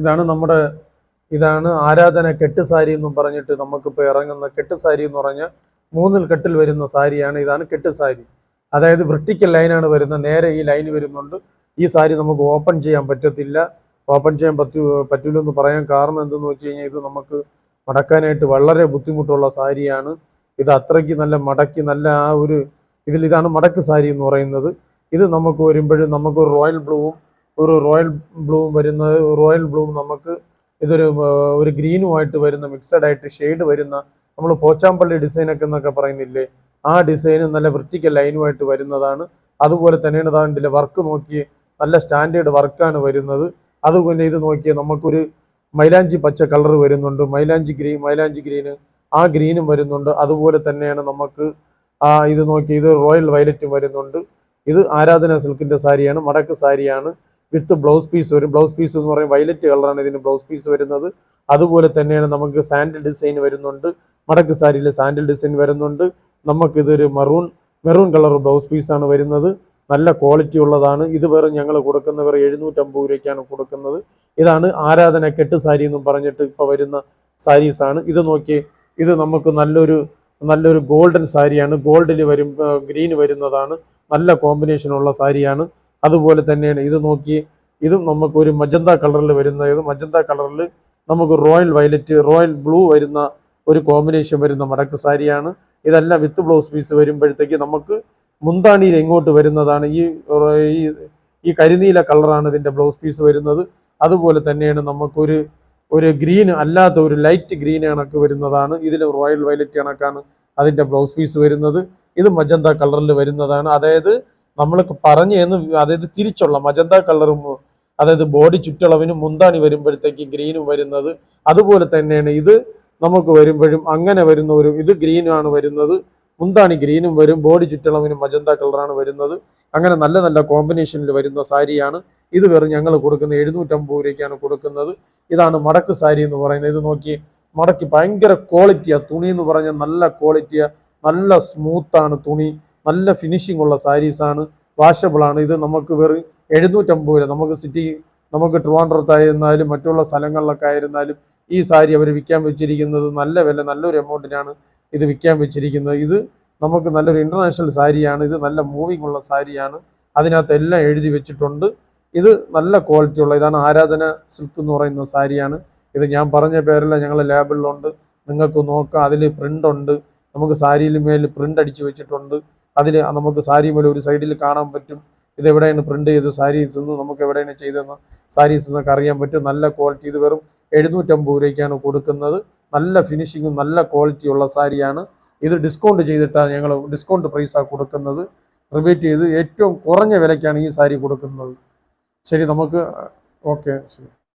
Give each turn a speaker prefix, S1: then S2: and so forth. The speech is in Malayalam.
S1: ഇതാണ് നമ്മുടെ ഇതാണ് ആരാധന കെട്ട് സാരി എന്നും പറഞ്ഞിട്ട് നമുക്കിപ്പോൾ ഇറങ്ങുന്ന കെട്ട് സാരി എന്ന് പറഞ്ഞ മൂന്നിൽ കെട്ടിൽ വരുന്ന സാരിയാണ് ഇതാണ് കെട്ട് സാരി. അതായത് വൃട്ടിക്കൽ ലൈനാണ് വരുന്നത് നേരെ ഈ ലൈൻ വരുന്നുണ്ട്. ഈ സാരി നമുക്ക് ഓപ്പൺ ചെയ്യാൻ പറ്റത്തില്ല. ഓപ്പൺ ചെയ്യാൻ പറ്റൂ പറ്റില്ലെന്ന് പറയാൻ കാരണം എന്തെന്ന് വെച്ച് കഴിഞ്ഞാൽ ഇത് നമുക്ക് മടക്കാനായിട്ട് വളരെ ബുദ്ധിമുട്ടുള്ള സാരിയാണ്. ഇത് അത്രയ്ക്ക് നല്ല മടക്കി നല്ല ആ ഒരു ഇതിൽ ഇതാണ് മടക്ക് സാരി എന്ന് പറയുന്നത്. ഇത് നമുക്ക് വരുമ്പോഴും നമുക്ക് റോയൽ ബ്ലൂവും ഒരു റോയൽ ബ്ലൂ വരുന്നത് റോയൽ ബ്ലൂ നമുക്ക് ഇതൊരു ഒരു ഗ്രീനുമായിട്ട് വരുന്ന മിക്സഡ് ആയിട്ട് ഷെയ്ഡ് വരുന്ന നമ്മൾ പോച്ചാമ്പള്ളി ഡിസൈനൊക്കെ എന്നൊക്കെ പറയുന്നില്ലേ? ആ ഡിസൈന് നല്ല വെർട്ടിക്കൽ ലൈനുമായിട്ട് വരുന്നതാണ്. അതുപോലെ തന്നെയാണ് താണ്ടില്ല വർക്ക് നോക്കി നല്ല സ്റ്റാൻഡേർഡ് വർക്കാണ് വരുന്നത്. അതുപോലെ ഇത് നോക്കിയാൽ നമുക്കൊരു മൈലാഞ്ചി പച്ച കളർ വരുന്നുണ്ട്. മൈലാഞ്ചി ഗ്രീൻ മൈലാഞ്ചി ഗ്രീന് ആ ഗ്രീനും വരുന്നുണ്ട്. അതുപോലെ തന്നെയാണ് നമുക്ക് ആ ഇത് നോക്കി ഇത് റോയൽ വയലറ്റും വരുന്നുണ്ട്. ഇത് ആരാധന സിൽക്കിന്റെ സാരിയാണ് മടക്ക് സാരിയാണ്. വിത്ത് ബ്ലൗസ് പീസ് വരും. ബ്ലൗസ് പീസ് എന്ന് പറയും വയലറ്റ് കളറാണ് ഇതിന് ബ്ലൗസ് പീസ് വരുന്നത്. അതുപോലെ തന്നെയാണ് നമുക്ക് സാൻഡിൽ ഡിസൈൻ വരുന്നുണ്ട്. മടക്ക് സാരിയിൽ സാൻഡിൽ ഡിസൈൻ വരുന്നുണ്ട്. നമുക്കിതൊരു മെറൂൺ മെറൂൺ കളർ ബ്ലൗസ് പീസാണ് വരുന്നത്. നല്ല ക്വാളിറ്റി ഉള്ളതാണ്. ഇത് വെറും ഞങ്ങൾ കൊടുക്കുന്ന വെറും എഴുന്നൂറ്റമ്പത് രൂപയ്ക്കാണ് കൊടുക്കുന്നത്. ഇതാണ് ആരാധന കെട്ട് സാരി എന്നും പറഞ്ഞിട്ട് ഇപ്പോൾ വരുന്ന സാരീസാണ് ഇത് നോക്കി ഇത് നമുക്ക് നല്ലൊരു നല്ലൊരു ഗോൾഡൻ സാരിയാണ്. ഗോൾഡിൽ വരും ഗ്രീൻ വരുന്നതാണ്. നല്ല കോമ്പിനേഷൻ ഉള്ള സാരിയാണ്. അതുപോലെ തന്നെയാണ് ഇത് നോക്കി ഇതും നമുക്ക് ഒരു മജന്ത കളറിൽ വരുന്ന ഇത് മജന്ത കളറിൽ നമുക്ക് റോയൽ വയലറ്റ് റോയൽ ബ്ലൂ വരുന്ന ഒരു കോമ്പിനേഷൻ വരുന്ന മടക്ക് സാരിയാണ്. ഇതെല്ലാം വിത്ത് ബ്ലൗസ് പീസ് വരുമ്പോഴത്തേക്ക് നമുക്ക് മുന്താണിയിൽ എങ്ങോട്ട് വരുന്നതാണ് ഈ ഈ കരിനീല കളറാണ് ഇതിന്റെ ബ്ലൗസ് പീസ് വരുന്നത്. അതുപോലെ തന്നെയാണ് നമുക്കൊരു ഒരു ഗ്രീൻ അല്ലാത്ത ഒരു ലൈറ്റ് ഗ്രീൻ കണക്ക് വരുന്നതാണ് ഇതിൽ റോയൽ വയലറ്റ് കണക്കാണ് അതിന്റെ ബ്ലൗസ് പീസ് വരുന്നത്. ഇത് മജന്ത കളറിൽ വരുന്നതാണ്. അതായത് നമ്മൾ പറഞ്ഞു എന്ന് അതായത് തിരിച്ചുള്ള മജന്ത കളറും അതായത് ബോഡി ചുറ്റളവിനും മുന്താണി വരുമ്പോഴത്തേക്ക് ഗ്രീനും വരുന്നത്. അതുപോലെ തന്നെയാണ് ഇത് നമുക്ക് വരുമ്പോഴും അങ്ങനെ വരുന്ന ഒരു ഇത് ഗ്രീനാണ് വരുന്നത്. മുന്താണി ഗ്രീനും വരും ബോഡി ചുറ്റളവിനും മജന്ത കളറാണ് വരുന്നത്. അങ്ങനെ നല്ല നല്ല കോമ്പിനേഷനിൽ വരുന്ന സാരിയാണ്. ഇത് വെറും ഞങ്ങൾ കൊടുക്കുന്ന എഴുന്നൂറ്റമ്പത് രൂപയ്ക്കാണ് കൊടുക്കുന്നത്. ഇതാണ് മടക്ക് സാരി എന്ന് പറയുന്നത്. ഇത് നോക്കി മടക്കി ഭയങ്കര ക്വാളിറ്റിയാണ് തുണി എന്ന് പറഞ്ഞാൽ നല്ല ക്വാളിറ്റിയാണ് നല്ല സ്മൂത്താണ് തുണി. നല്ല ഫിനിഷിംഗ് ഉള്ള സാരീസാണ് വാഷബിൾ ആണ്. ഇത് നമുക്ക് വെറും എഴുന്നൂറ്റമ്പത് രൂപ. നമുക്ക് സിറ്റി നമുക്ക് ട്രിവാൻഡ്രത്തായിരുന്നാലും മറ്റുള്ള സ്ഥലങ്ങളിലൊക്കെ ആയിരുന്നാലും ഈ സാരി അവർ വിൽക്കാൻ വെച്ചിരിക്കുന്നത് നല്ല വില നല്ലൊരു എമൗണ്ടിനാണ് ഇത് വിൽക്കാൻ വെച്ചിരിക്കുന്നത്. ഇത് നമുക്ക് നല്ലൊരു ഇന്റർനാഷണൽ സാരിയാണ് ഇത് നല്ല മൂവിങ് ഉള്ള സാരിയാണ് അതിനകത്ത് എല്ലാം എഴുതി വെച്ചിട്ടുണ്ട്. ഇത് നല്ല ക്വാളിറ്റി ഉള്ള ഇതാണ് ആരാധന സിൽക്ക് എന്ന് പറയുന്ന സാരിയാണ് ഇത് ഞാൻ പറഞ്ഞ പേരല്ല ഞങ്ങൾ ലേബിളിലുണ്ട് നിങ്ങൾക്ക് നോക്കാം അതിൽ പ്രിന്റ് ഉണ്ട്. നമുക്ക് സാരിയിൽ മേൽ പ്രിന്റ് അടിച്ചു വെച്ചിട്ടുണ്ട്. അതിൽ നമുക്ക് സാരി പോലെ ഒരു സൈഡിൽ കാണാൻ പറ്റും. ഇത് എവിടെയാണ് പ്രിന്റ് ചെയ്ത് സാരീസ് എന്ന് നമുക്ക് എവിടെയാണ് ചെയ്തതെന്ന് സാരീസ് എന്നൊക്കെ അറിയാൻ പറ്റും. നല്ല ക്വാളിറ്റി ഇത് വെറും എഴുന്നൂറ്റമ്പത് രൂപയ്ക്കാണ് കൊടുക്കുന്നത്. നല്ല ഫിനിഷിങ്ങും നല്ല ക്വാളിറ്റിയുള്ള സാരിയാണ്. ഇത് ഡിസ്കൗണ്ട് ചെയ്തിട്ടാണ് ഞങ്ങൾ ഡിസ്കൗണ്ട് പ്രൈസാണ് കൊടുക്കുന്നത്. റിബേറ്റ് ചെയ്ത് ഏറ്റവും കുറഞ്ഞ വിലയ്ക്കാണ് ഈ സാരി കൊടുക്കുന്നത്. ശരി നമുക്ക് ഓക്കെ ശരി.